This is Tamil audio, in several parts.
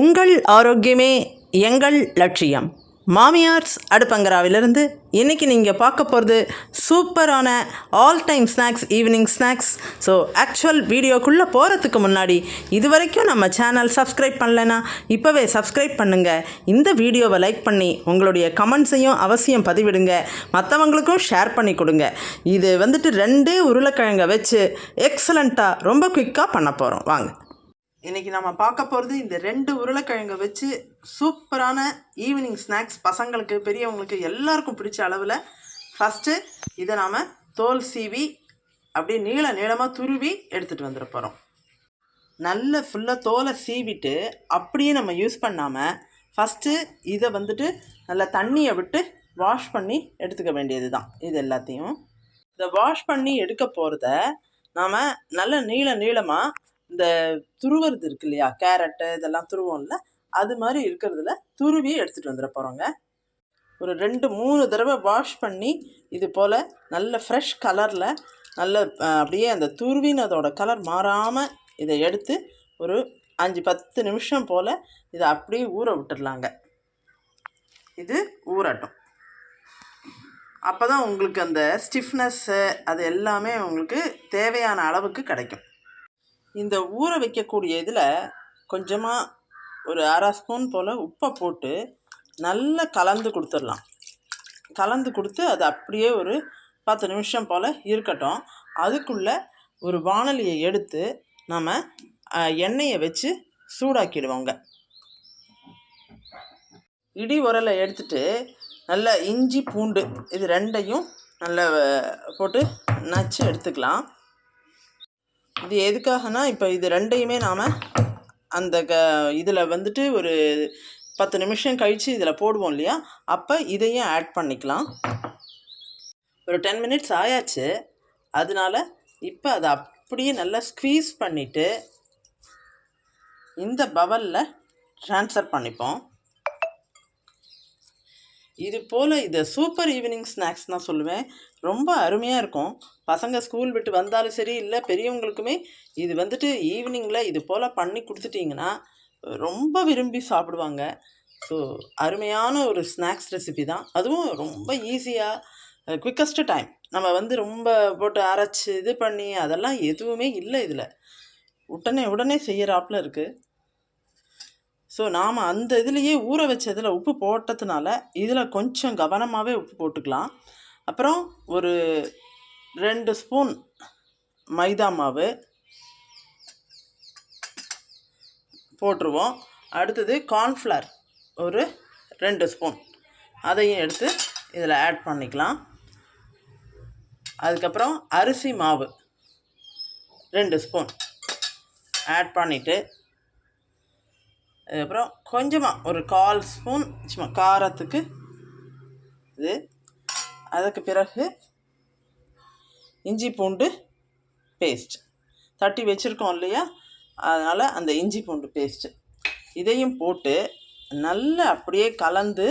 உங்கள் ஆரோக்கியமே எங்கள் லட்சியம். மாமியார்ஸ் அடுப்பங்கராவிலிருந்து இன்றைக்கி நீங்கள் பார்க்க போகிறது சூப்பரான all time snacks evening snacks so actual வீடியோக்குள்ளே போகிறதுக்கு முன்னாடி இது வரைக்கும் நம்ம சேனல் சப்ஸ்கிரைப் பண்ணலைன்னா இப்போவே சப்ஸ்கிரைப் பண்ணுங்கள் இந்த வீடியோவை லைக் பண்ணி உங்களுடைய கமெண்ட்ஸையும் அவசியம் பதிவிடுங்க. மற்றவங்களுக்கும் ஷேர் பண்ணி கொடுங்க. இது வந்துட்டு ரெண்டே உருளைக்கிழங்கை வச்சு எக்ஸலண்ட்டாக ரொம்ப குயிக்காக பண்ண போகிறோம் வாங்க. இன்றைக்கி நம்ம பார்க்க போகிறது இந்த ரெண்டு உருளைக்கிழங்கை வச்சு சூப்பரான ஈவினிங் ஸ்நாக்ஸ் பசங்களுக்கு பெரியவங்களுக்கு எல்லாருக்கும் பிடிச்ச அளவில். ஃபஸ்ட்டு இதை நாம் தோல் சீவி அப்படியே நீள நீளமாக துருவி எடுத்துகிட்டு வந்துட போகிறோம் நல்ல ஃபுல்லாக தோலை சீவிட்டு அப்படியே நம்ம யூஸ் பண்ணாமல் ஃபஸ்ட்டு இதை வந்துட்டு நல்லா தண்ணியை விட்டு வாஷ் பண்ணி எடுத்துக்க வேண்டியது தான் இது எல்லாத்தையும். இந்த வாஷ் பண்ணி எடுக்க போகிறத நாம் நல்ல நீள நீளமாக இந்த துருவுறது இருக்கு இல்லையா? கேரட்டு இதெல்லாம் துருவோம்ல அது மாதிரி இருக்கிறதுல துருவி எடுத்துகிட்டு வந்துட போகிறோங்க ஒரு ரெண்டு மூணு தடவை வாஷ் பண்ணி இது போல் நல்ல ஃப்ரெஷ் கலரில் நல்ல அப்படியே அந்த துருவினதோட கலர் மாறாமல் இதை எடுத்து ஒரு அஞ்சு பத்து நிமிஷம் போல் இதை அப்படியே ஊற விட்டுடலாங்க இது ஊறட்டும். அப்போ தான் உங்களுக்கு அந்த ஸ்டிஃப்னஸ்ஸு அது எல்லாமே உங்களுக்கு தேவையான அளவுக்கு கிடைக்கும். இந்த ஊற வைக்கக்கூடிய இதில் கொஞ்சமாக ஒரு அரை ஸ்பூன் போல் உப்பை போட்டு நல்லா கலந்து கொடுத்துடலாம். கலந்து கொடுத்து அது அப்படியே ஒரு பத்து நிமிஷம் போல் இருக்கட்டும். அதுக்குள்ளே ஒரு வாணலியை எடுத்து நம்ம எண்ணெயை வச்சு சூடாக்கிடுவோங்க. இடி உரலை எடுத்துட்டு நல்ல இஞ்சி பூண்டு இது ரெண்டையும் நல்லா போட்டு நச்சு எடுத்துக்கலாம். இது எதுக்காகனா இப்போ இது ரெண்டையுமே நாம் அந்த க இதில் வந்துட்டு ஒரு பத்து நிமிஷம் கழித்து இதில் போடுவோம் இல்லையா? அப்போ இதையும் ஆட் பண்ணிக்கலாம். ஒரு டென் மினிட்ஸ் ஆயாச்சு. அதனால இப்போ அதை அப்படியே நல்லா ஸ்க்வீஸ் பண்ணிவிட்டு இந்த பவலில் ட்ரான்ஸ்ஃபர் பண்ணிப்போம். இது போல் இதை சூப்பர் ஈவினிங் ஸ்நாக்ஸ் தான் சொல்லுவேன். ரொம்ப அருமையாக இருக்கும். பசங்க ஸ்கூல் விட்டு வந்தாலும் சரி இல்லை பெரியவங்களுக்குமே இது வந்துட்டு ஈவினிங்கில் இது போல் பண்ணி கொடுத்துட்டிங்கன்னா ரொம்ப விரும்பி சாப்பிடுவாங்க. ஸோ அருமையான ஒரு ஸ்நாக்ஸ் ரெசிபி தான். அதுவும் ரொம்ப ஈஸியாக குவிக்கஸ்ட்டு டைம் நம்ம வந்து ரொம்ப போட்டு அரைச்சி இது பண்ணி அதெல்லாம் எதுவுமே இல்லை இதில். உடனே உடனே செய்கிறாப்புல இருக்குது ஸோ நாம் அந்த இதுலேயே ஊற வச்சதில் உப்பு போட்டதுனால இதில் கொஞ்சம் கவனமாகவே உப்பு போட்டுக்கலாம். அப்புறம் ஒரு ரெண்டு ஸ்பூன் மைதா மாவு போட்டுருவோம். அடுத்தது கார்ன்ஃப்ளவர் ஒரு ரெண்டு ஸ்பூன். அதையும் எடுத்து இதில் ஆட் பண்ணிக்கலாம். அதுக்கப்புறம் அரிசி மாவு ரெண்டு ஸ்பூன் ஆட் பண்ணிவிட்டு அதுக்கப்புறம் கொஞ்சமாக ஒரு கால் ஸ்பூன் சும்மா காரத்துக்கு இது. அதுக்கு பிறகு இஞ்சி பூண்டு பேஸ்ட். தட்டி வச்சுருக்கோம் இல்லையா? அதனால் அந்த இஞ்சி பூண்டு பேஸ்ட்டு இதையும் போட்டு நல்லா அப்படியே கலந்து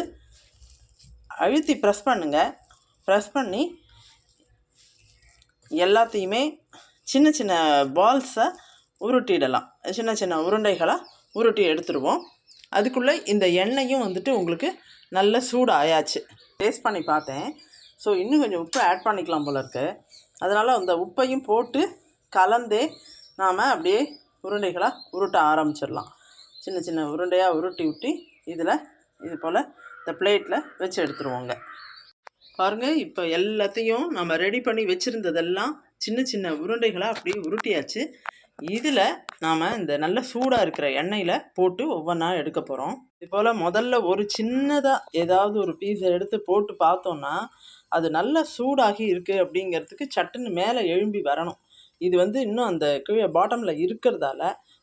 அழுத்தி ப்ரெஸ் பண்ணுங்கள் ப்ரெஸ் பண்ணி எல்லாத்தையுமே சின்ன சின்ன பால்ஸை உருட்டிடலாம். சின்ன சின்ன உருண்டைகளாக உருட்டி எடுத்துருவோம். அதுக்குள்ளே இந்த எண்ணெயும் வந்துட்டு உங்களுக்கு நல்ல சூடு ஆயாச்சு டேஸ்ட் பண்ணி பார்த்தேன். ஸோ இன்னும் கொஞ்சம் உப்பு ஆட் பண்ணிக்கலாம் போல இருக்கு. அதனால் அந்த உப்பையும் போட்டு கலந்தே நாம் அப்படியே உருண்டைகளாக உருட்ட ஆரம்பிச்சிடலாம். சின்ன சின்ன உருண்டையாக உருட்டி விட்டி இதில் இது போல் இந்த பிளேட்டில் வச்சு எடுத்துருவோங்க. பாருங்க இப்போ எல்லாத்தையும் நம்ம ரெடி பண்ணி வச்சுருந்ததெல்லாம் சின்ன சின்ன உருண்டைகளாக அப்படியே உருட்டியாச்சு. இதில் நாம் இந்த நல்ல சூடாக இருக்கிற எண்ணெயில் போட்டு ஒவ்வொன்றா எடுக்க போகிறோம் இது போல் முதல்ல ஒரு சின்னதாக ஏதாவது ஒரு பீஸை எடுத்து போட்டு பார்த்தோன்னா அது நல்ல சூடாகி இருக்குது அப்படிங்கிறதுக்கு சட்டுன்னு மேலே எழும்பி வரணும். இது வந்து இன்னும் அந்த கீழே பாட்டமில் இருக்கிறதால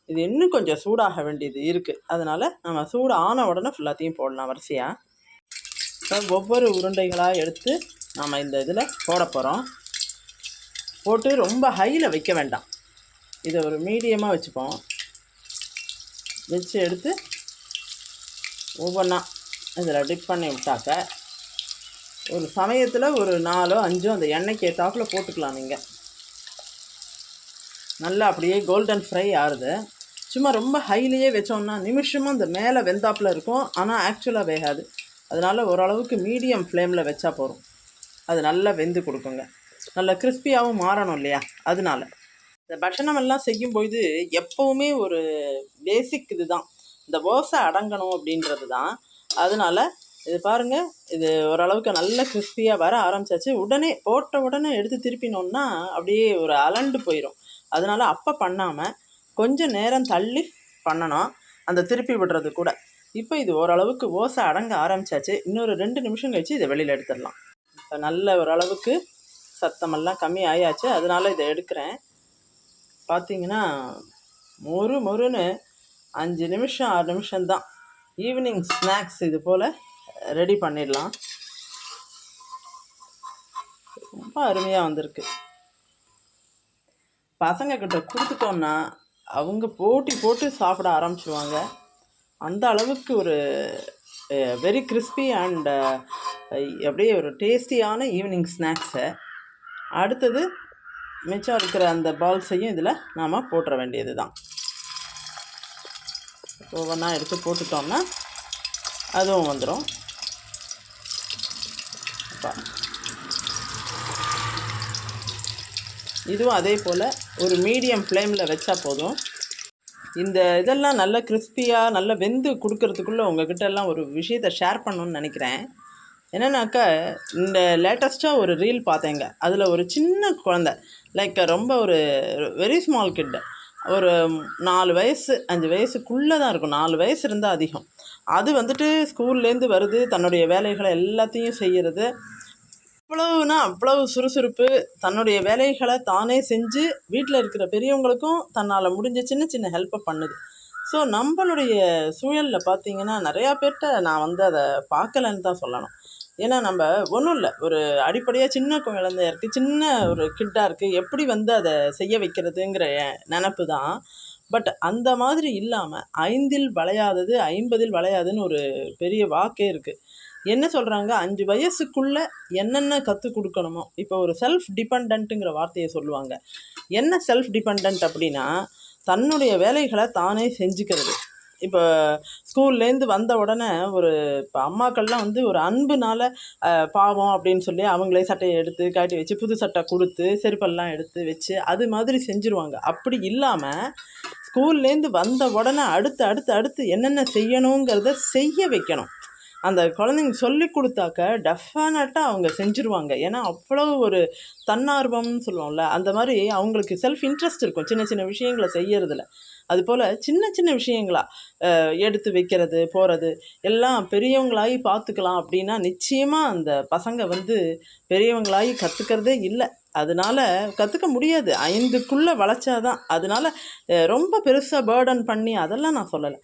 இது இன்னும் கொஞ்சம் சூடாக வேண்டியது இருக்குது அதனால் நம்ம சூடு ஆன உடனே ஃபுல்லாத்தையும் போடலாம் வரிசையாக இப்போ ஒவ்வொரு உருண்டைகளாக எடுத்து நாம் இந்த இதில் போட போகிறோம் போட்டு ரொம்ப ஹையில் வைக்க வேண்டாம். இதை ஒரு மீடியமாக வச்சுப்போம். வச்சு எடுத்து ஒவ்வொன்றா இதில் டிப் பண்ணி விட்டாக்க ஒரு சமயத்தில் ஒரு நாலோ அஞ்சோ அந்த எண்ணெய்க்கு ஏற்றாப்பில் போட்டுக்கலாம் நீங்கள் நல்லா அப்படியே கோல்டன் ஃப்ரை ஆறுது. சும்மா ரொம்ப ஹைலியே வச்சோம்னா நிமிஷமாக அந்த மேலே வெந்தாப்பில் இருக்கும். ஆனால் ஆக்சுவலாக வேகாது. அதனால் ஓரளவுக்கு மீடியம் ஃப்ளேமில் வச்சா போதும். அது நல்லா வெந்து கொடுக்குங்க. நல்லா கிறிஸ்பியாகவும் மாறணும் இல்லையா? அதனால. இந்த பட்சணம் எல்லாம் செய்யும்போது எப்போவுமே ஒரு பேசிக் இதுதான். இந்த ஓசை அடங்கணும் அப்படின்றது தான் அதனால இது பாருங்க இது ஓரளவுக்கு நல்ல கிறிஸ்பியாக வர ஆரம்பிச்சாச்சு. உடனே போட்ட உடனே எடுத்து திருப்பினோம்னா அப்படியே ஒரு அலண்டு போயிடும் அதனால அப்போ பண்ணாமல் கொஞ்சம் நேரம் தள்ளி பண்ணணும் அந்த திருப்பி விடுறது கூட. இப்போ இது ஓரளவுக்கு ஓசை அடங்க ஆரம்பிச்சாச்சு. இன்னொரு ரெண்டு நிமிஷம் கழிச்சு இதை வெளியில் எடுத்துடலாம். இப்போ நல்ல ஓரளவுக்கு சத்தமெல்லாம் கம்மி ஆயாச்சு. அதனால இதை எடுக்கிறேன். பார்த்தீங்கன்னா மொறு மொறுன்னு அஞ்சு நிமிஷம் ஆறு நிமிஷம்தான். ஈவினிங் ஸ்நாக்ஸ் இது போல் ரெடி பண்ணிடலாம். ரொம்ப அருமையாக வந்திருக்கு. பசங்க கிட்ட கொடுத்துட்டோம்னா அவங்க போட்டி போட்டு சாப்பிட ஆரம்பிச்சிருவாங்க. அந்த அளவுக்கு ஒரு வெரி கிறிஸ்பி அண்ட் அப்படியே ஒரு டேஸ்டியான ஈவினிங் ஸ்நாக்ஸை அடுத்தது மிச்சம் இருக்கிற அந்த பால்ஸையும் இதில் நாம் போட்டுற வேண்டியது தான் ஒவ்வொன்றா எடுத்து போட்டுட்டோம்னா அதுவும் வந்துடும் இதுவும் அதே போல் ஒரு மீடியம் ஃப்ளேமில் வச்சா போதும். இந்த இதெல்லாம் நல்ல கிறிஸ்பியாக நல்ல வெந்து கொடுக்கறதுக்குள்ளே உங்ககிட்ட எல்லாம் ஒரு விஷயத்தை ஷேர் பண்ணணும்னு நினைக்கிறேன். என்னன்னாக்கா இந்த லேட்டஸ்ட்டாக ஒரு ரீல் பார்த்தேங்க. அதில் ஒரு சின்ன குழந்த. லைக் ரொம்ப ஒரு வெரி ஸ்மால் கிட் ஒரு நாலு வயசு அஞ்சு வயசுக்குள்ளே தான் இருக்கும். நாலு வயசு இருந்தால் அதிகம். அது வந்துட்டு ஸ்கூல்லேருந்து வருது. தன்னுடைய வேலைகளை எல்லாத்தையும் செய்கிறது அவ்வளவுனா அவ்வளவு சுறுசுறுப்பு. தன்னுடைய வேலைகளை தானே செஞ்சு வீட்டில் இருக்கிற பெரியவங்களுக்கும் தன்னால் முடிஞ்ச சின்ன சின்ன ஹெல்ப்பை பண்ணுது. ஸோ நம்மளுடைய சூழலில் பார்த்தீங்கன்னா நிறையா பேர்கிட்ட நான் வந்து அதை பார்க்கலன்னு தான் சொல்லணும். ஏன்னா நம்ம ஒன்றும் இல்லை. ஒரு அடிப்படையாக சின்ன குழந்தையா இருக்குது சின்ன ஒரு கிட்டாக இருக்குது எப்படி வந்து அதை செய்ய வைக்கிறதுங்கிற நினப்பு தான். பட் அந்த மாதிரி இல்லாமல் ஐந்தில் வளையாதது ஐம்பதில் வளையாதுன்னு ஒரு பெரிய வாக்கே இருக்குது என்ன சொல்கிறாங்க அஞ்சு வயசுக்குள்ளே என்னென்ன கற்றுக் கொடுக்கணுமோ இப்போ ஒரு செல்ஃப் டிபெண்ட்டுங்கிற வார்த்தையை சொல்லுவாங்க. என்ன செல்ஃப் டிபெண்ட் அப்படின்னா தன்னுடைய வேலைகளை தானே செஞ்சுக்கிறது. இப்போ ஸ்கூல்லேருந்து வந்த உடனே ஒரு இப்போ அம்மாக்கள்லாம் வந்து ஒரு அன்புனால பாவம் அப்படின்னு சொல்லி அவங்களே சட்டையை எடுத்து காட்டி வச்சு புது சட்டை கொடுத்து செருப்பெல்லாம் எடுத்து வச்சு அது மாதிரி செஞ்சுருவாங்க. அப்படி இல்லாமல் ஸ்கூல்லேருந்து வந்த உடனே அடுத்து அடுத்து அடுத்து என்னென்ன செய்யணுங்கிறத செய்ய வைக்கணும். அந்த குழந்தைங்க சொல்லி கொடுத்தாக்க டெஃபினட்டாக அவங்க செஞ்சுருவாங்க. ஏன்னா அவ்வளோ ஒரு தன்னார்வம்னு சொல்லுவோம்ல அந்த மாதிரி அவங்களுக்கு செல்ஃப் இன்ட்ரெஸ்ட் இருக்கும். சின்ன சின்ன விஷயங்களை செய்யறதுல. அதுபோல் சின்ன சின்ன விஷயங்களா எடுத்து வைக்கிறது போகிறது எல்லாம் பெரியவங்களாகி பார்த்துக்கலாம் அப்படின்னா நிச்சயமாக அந்த பசங்க வந்து பெரியவங்களாகி கற்றுக்கிறதே இல்லை. அதனால கற்றுக்க முடியாது. ஐந்துக்குள்ளே வளைச்சாதான் அதனால ரொம்ப பெருசாக பேர்டன் பண்ணி அதெல்லாம் நான் சொல்லலை.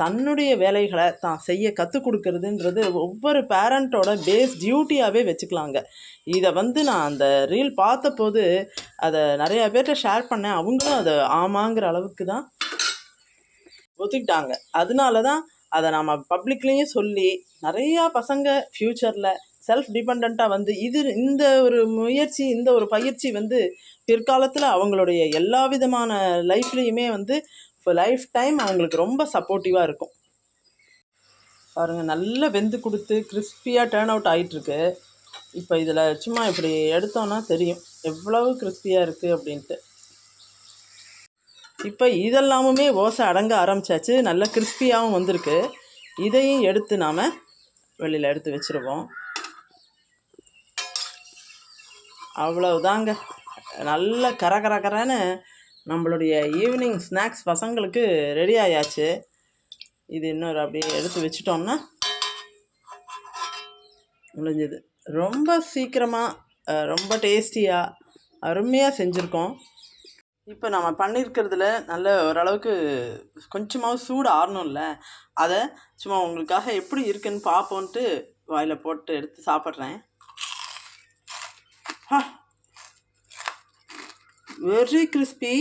தன்னுடைய வேலைகளை தான் செய்ய கற்றுக் கொடுக்கறதுன்றது ஒவ்வொரு பேரண்ட்டோட பேஸ் டியூட்டியாகவே வச்சுக்கலாங்க. இதை வந்து நான் அந்த ரீல் பார்த்தபோது அதை நிறையா பேர்கிட்ட ஷேர் பண்ணேன். அவங்களும் அதை ஆமாங்கிற அளவுக்கு தான் ஒத்துக்கிட்டாங்க. அதனால தான் அதை நம்ம பப்ளிக்லேயும் சொல்லி நிறையா பசங்க ஃப்யூச்சரில் செல்ஃப் டிபெண்ட்டாக வந்து இது இந்த ஒரு முயற்சி இந்த ஒரு பயிற்சி வந்து பிற்காலத்தில் அவங்களுடைய எல்லா விதமான லைஃப்லேயுமே வந்து இப்போ லைஃப் டைம் அவங்களுக்கு ரொம்ப சப்போர்ட்டிவாக இருக்கும். பாருங்கள் நல்லா வெந்து கொடுத்து கிறிஸ்பியாக டேர்ன் அவுட் ஆகிட்டுருக்கு இப்போ இதில் சும்மா இப்படி எடுத்தோன்னா தெரியும். எவ்வளவு கிறிஸ்பியாக இருக்குது அப்படின்ட்டு. இப்போ இதெல்லாமுமே ஓசை அடங்க ஆரம்பித்தாச்சு நல்ல கிறிஸ்பியாகவும் வந்திருக்கு. இதையும் எடுத்து நாம் வெளியில் எடுத்து வச்சுருவோம். அவ்வளவுதாங்க. நல்ல கர கர கரன்னு நம்மளுடைய ஈவினிங் ஸ்நாக்ஸ் பசங்களுக்கு ரெடி ஆயாச்சு. இது இன்னொரு அப்படியே எடுத்து வச்சிட்டோம்னா முடிஞ்சது. ரொம்ப சீக்கிரமாக ரொம்ப டேஸ்டியாக அருமையாக செஞ்சுருக்கோம். இப்போ நம்ம பண்ணியிருக்கிறதுல நல்ல ஓரளவுக்கு கொஞ்சமாக சூடு ஆறணும்ல. அதை சும்மா உங்களுக்காக எப்படி இருக்குன்னு பார்ப்போன்ட்டு வாயில் போட்டு எடுத்து சாப்பிட்றேன். Very crispy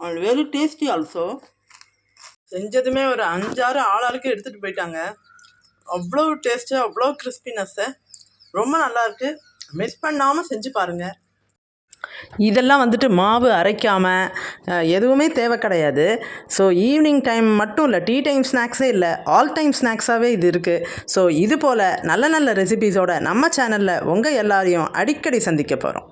and very tasty also செஞ்சதுமே ஒரு அஞ்சாறு ஆளாளுக்கு எடுத்துகிட்டு போயிட்டாங்க. அவ்வளோ டேஸ்ட்டு அவ்வளோ கிறிஸ்பினஸ்ஸு ரொம்ப நல்லாயிருக்கு மிஸ் பண்ணாமல் செஞ்சு பாருங்கள் இதெல்லாம் வந்துட்டு மாவு அரைக்காமல் எதுவுமே தேவை கிடையாது. ஸோ ஈவினிங் டைம் மட்டும் இல்லை டீ டைம் ஸ்நாக்ஸே இல்லை ஆல் டைம் ஸ்நாக்ஸாகவே இது இருக்குது ஸோ இது போல் நல்ல நல்ல ரெசிபீஸோட நம்ம சேனலில் உங்கள் எல்லாரையும் அடிக்கடி சந்திக்க போகிறோம்